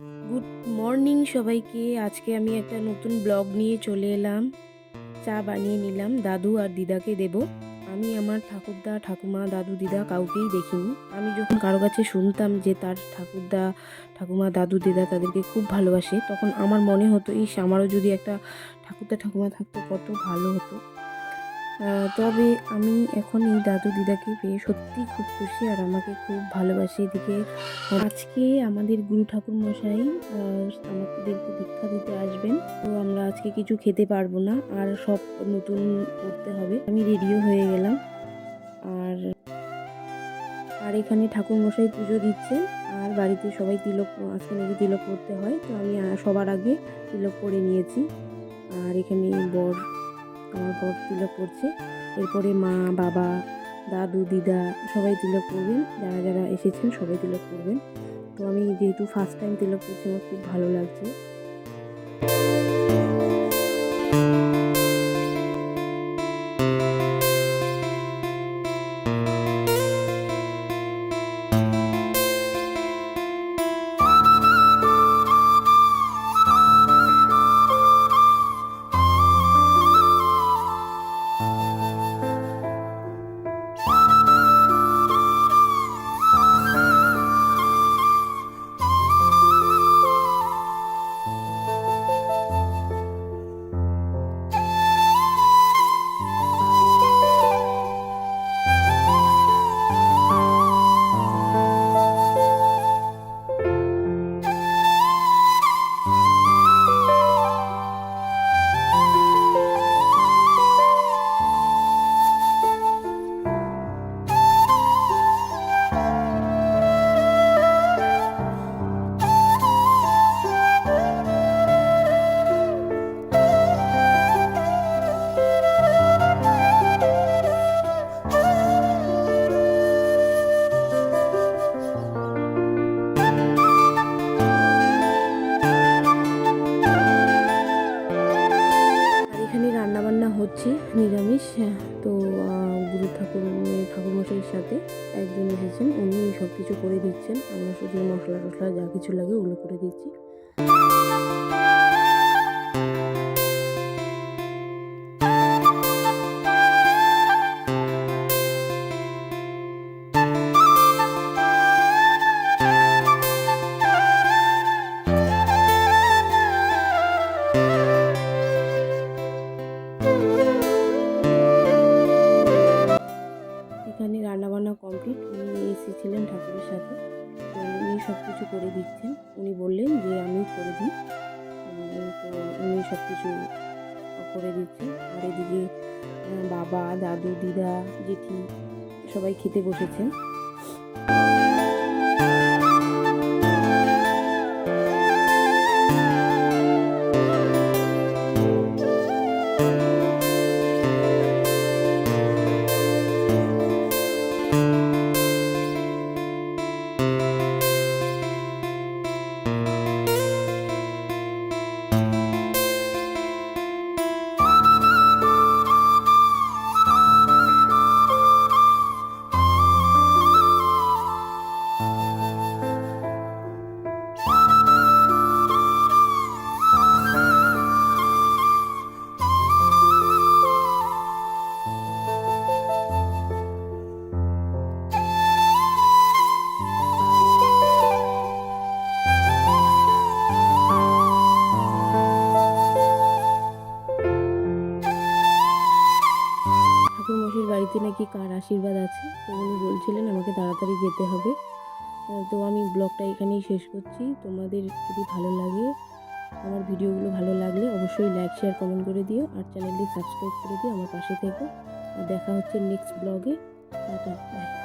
Good morning সবাইকে। আজকে আমি একটা নতুন ব্লগ নিয়ে চলে এলাম। চা বানিয়ে নিলাম। দাদু আর দিদাকে দেব। আমি আমার ঠাকুরদা, ঠাকুমা, দাদু, দিদা কাউকেই দেখিনি। আমি যখন কারও কাছে শুনতাম যে তার ঠাকুরদা, ঠাকুমা, দাদু, দিদা তাদেরকে খুব ভালোবাসে, তখন আমার মনে হতো, ইস, আমারও যদি একটা ঠাকুরদা, ঠাকুমা থাকতো, কত ভালো হতো। তবে আমি এখন এই দাদু দিদাকে পেয়ে সত্যি খুব খুশি আর আমাকে খুব ভালোবাসে এদিকে। আজকে আমাদের গুরু ঠাকুর মশাই আমাদেরকে দীক্ষা দিতে আসবেন। তো আমরা আজকে কিছু খেতে পারব না, আর সব নতুন করতে হবে। আমি রেডিও হয়ে গেলাম। আর আর এখানে ঠাকুর মশাই পুজো দিচ্ছে। আর বাড়িতে সবাই তিলক, আজকে নাকি তিলক করতে হয়। তো আমি সবার আগে তিলক করে নিয়েছি। আর এখানে বর আমার বর তিলক করছে। এরপরে মা, বাবা, দাদু, দিদা সবাই তিলক করবেন। যারা যারা এসেছেন সবাই তিলক করবেন। তো আমি যেহেতু ফার্স্ট টাইম তিলক করছি, আমার খুব ভালো লাগছে। তো গুরু ঠাকুর ঠাকুরমশাইয়ের সাথে একজন এসেছেন, উনি সব কিছু করে দিচ্ছেন। আমরা শুধু মশলা টশলা যা কিছু লাগে ওগুলো করে দিচ্ছি। কমপ্লিট উনি এসেছিলেন ঠাকুরের সাথে। তো উনি সব কিছু করে দিচ্ছেন। উনি বললেন যে আমি করে দিই। তো উনি সব কিছু করে দিচ্ছেন। আর এদিকে বাবা, দাদু, দিদা, জেঠি সবাই খেতে বসেছেন। নাকি কার আশীর্বাদ আছে? তো উনি বলছিলেন, আমাকে তাড়াতাড়ি যেতে হবে। তো আমি ব্লগটা এখানেই শেষ করছি। তোমাদের যদি ভালো লাগে, আমার ভিডিওগুলো ভালো লাগলে অবশ্যই লাইক শেয়ার কমেন্ট করে দিও। আর চ্যানেলটি সাবস্ক্রাইব করে দিও আমার পাশে থেকে। আর দেখা হচ্ছে নেক্সট ব্লগে টাটা বাই